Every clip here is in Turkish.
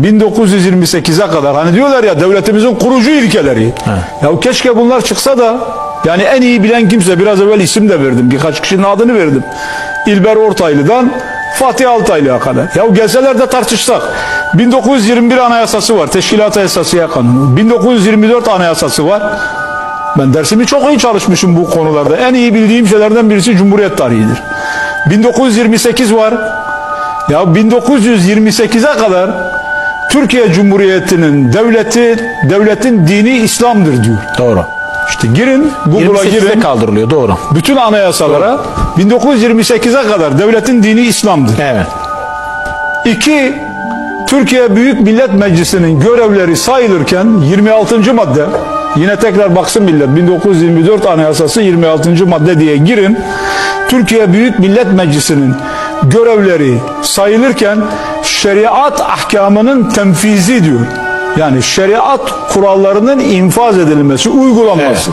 1928'e kadar hani diyorlar ya devletimizin kurucu ilkeleri. Ya keşke bunlar çıksa da yani en iyi bilen kimse biraz evvel isim de verdim. Birkaç kişinin adını verdim. İlber Ortaylı'dan Fatih Altaylı'ya kadar. Ya gelseler de tartışsak. 1921 Anayasası var. Teşkilat Esasiye Kanunu. 1924 Anayasası var. Ben dersimi çok iyi çalışmışım bu konularda. En iyi bildiğim şeylerden birisi Cumhuriyet tarihidir. 1928 var. Ya 1928'e kadar Türkiye Cumhuriyeti'nin devleti, devletin dini İslam'dır diyor. Doğru. İşte girin, Google'a 28'de girin. kaldırılıyor doğru. Bütün anayasalara 1928'e kadar devletin dini İslam'dır. Evet. İki, Türkiye Büyük Millet Meclisi'nin görevleri sayılırken 26. madde yine tekrar baksın millet 1924 Anayasası 26. madde diye girin. Türkiye Büyük Millet Meclisi'nin görevleri sayılırken şeriat ahkamının tenfizi diyor. Yani şeriat kurallarının infaz edilmesi, uygulanması.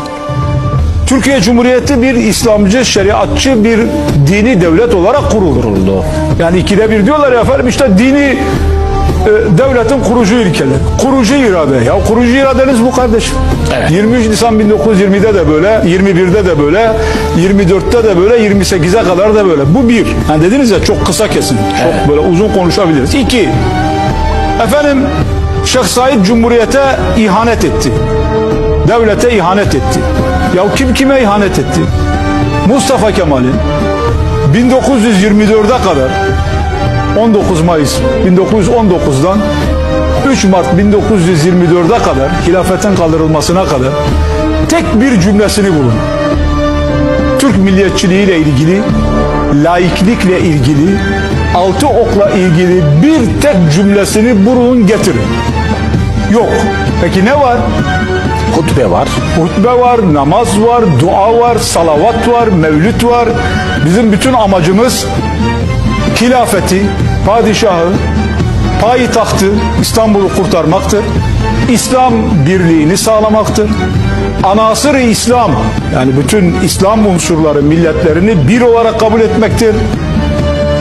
Türkiye Cumhuriyeti bir İslamcı, şeriatçı bir dini devlet olarak kurulur. Kuruldu. Yani ikide bir diyorlar ya efendim işte dini devletin kurucu ilkeleri. Kurucu irade. Ya kurucu iradeniz bu kardeşim. Evet. 23 Nisan 1920'de de böyle, 21'de de böyle, 24'te de böyle, 28'e kadar da böyle. Bu bir. Yani dediniz ya çok kısa kesin. Çok böyle uzun konuşabiliriz. İki. Efendim Şeyh Said Cumhuriyete ihanet etti. Devlete ihanet etti. Ya kim kime ihanet etti? Mustafa Kemal'in 1924'e kadar 19 Mayıs 1919'dan 3 Mart 1924'e kadar hilafetin kaldırılmasına kadar tek bir cümlesini bulun. Türk milliyetçiliğiyle ilgili, laiklikle ilgili, altı okla ilgili bir tek cümlesini bulun getirin. Yok. Peki ne var? Hutbe var. Hutbe var, namaz var, dua var, salavat var, mevlüt var. Bizim bütün amacımız hilafeti, padişahı, payitahtı İstanbul'u kurtarmaktır. İslam birliğini sağlamaktır. Anasır-ı İslam yani bütün İslam unsurları milletlerini bir olarak kabul etmektir.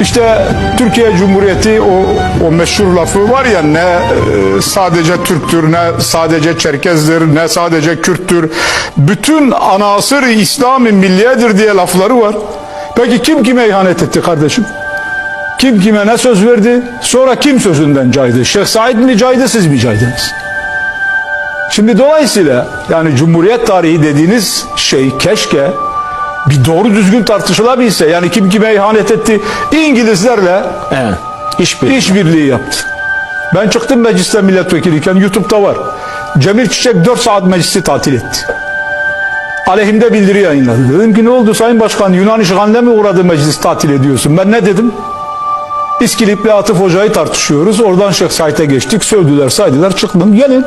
İşte Türkiye Cumhuriyeti o, o meşhur lafı var ya ne e, sadece Türktür ne sadece Çerkezdir ne sadece Kürttür. Bütün anasır İslam-ı milliyedir diye lafları var. Peki kim kime ihanet etti kardeşim? Kim kime ne söz verdi? Sonra kim sözünden caydı? Şeyh Said mi caydı siz mi caydınız? Şimdi dolayısıyla yani Cumhuriyet tarihi dediğiniz şey keşke bir doğru düzgün tartışılabilse. Yani kim kime ihanet etti? İngilizlerle Evet. İşbirliği. işbirliği yaptı. Ben çıktım mecliste milletvekiliyken YouTube'da var. Cemil Çiçek 4 saat meclisi tatil etti. Aleyhimde bildiri yayınladı. Dedim ki ne oldu Sayın Başkan Yunan işgaline mi uğradı meclis tatil ediyorsun? Ben ne dedim? İskilip'le Atıf Hoca'yı tartışıyoruz. Oradan Şeyh Said'e geçtik. Sövdüler, saydılar. Çıktım. Gelin.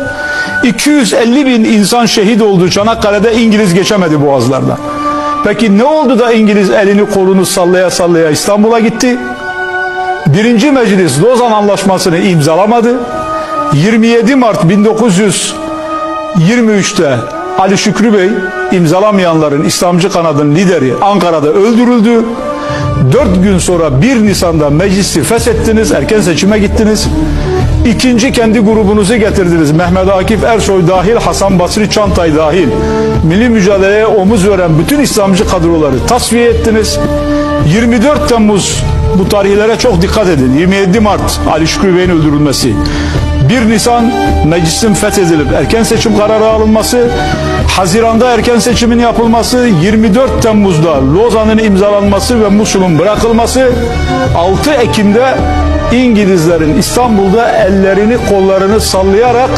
250 bin insan şehit oldu Çanakkale'de. İngiliz geçemedi boğazlardan. Peki ne oldu da İngiliz elini kolunu sallaya sallaya İstanbul'a gitti? Birinci Meclis Lozan Anlaşması'nı imzalamadı. 27 Mart 1923'te Ali Şükrü Bey imzalamayanların İslamcı kanadın lideri Ankara'da öldürüldü. Dört gün sonra 1 Nisan'da meclisi feshettiniz, erken seçime gittiniz. İkinci kendi grubunuzu getirdiniz. Mehmet Akif Ersoy dahil, Hasan Basri Çantay dahil. Milli mücadeleye omuz veren bütün İslamcı kadroları tasfiye ettiniz. 24 Temmuz bu tarihlere çok dikkat edin. 27 Mart Ali Şükrü Bey'in öldürülmesi. 1 Nisan meclisin fethedilip erken seçim kararı alınması, Haziran'da erken seçimin yapılması, 24 Temmuz'da Lozan'ın imzalanması ve Musul'un bırakılması, 6 Ekim'de İngilizlerin İstanbul'da ellerini kollarını sallayarak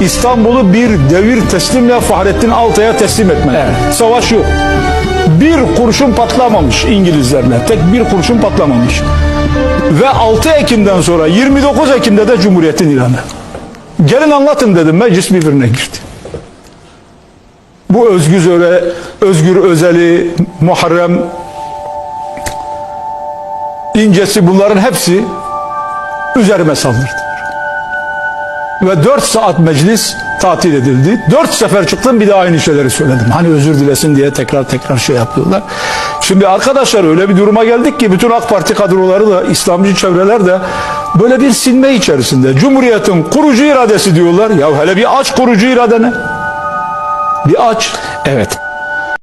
İstanbul'u bir devir teslimle Fahrettin Altay'a teslim etmek. Savaş yok. Bir kurşun patlamamış İngilizlerle. Tek bir kurşun patlamamış. Ve 6 Ekim'den sonra 29 Ekim'de de Cumhuriyet'in ilanı. Gelin anlatın dedim meclis birbirine girdi. Bu Özgür, Öre, Özgür Özeli, Muharrem İncesi bunların hepsi üzerime saldırdılar. Ve 4 saat meclis tatil edildi. 4 sefer çıktım bir de aynı şeyleri söyledim. Hani özür dilesin diye tekrar tekrar şey yapıyorlar. Şimdi arkadaşlar öyle bir duruma geldik ki bütün AK Parti kadroları da İslamcı çevreler de Böyle bir sinme içerisinde Cumhuriyet'in kurucu iradesi diyorlar. Ya hele bir aç kurucu iradene. Bir aç. Evet.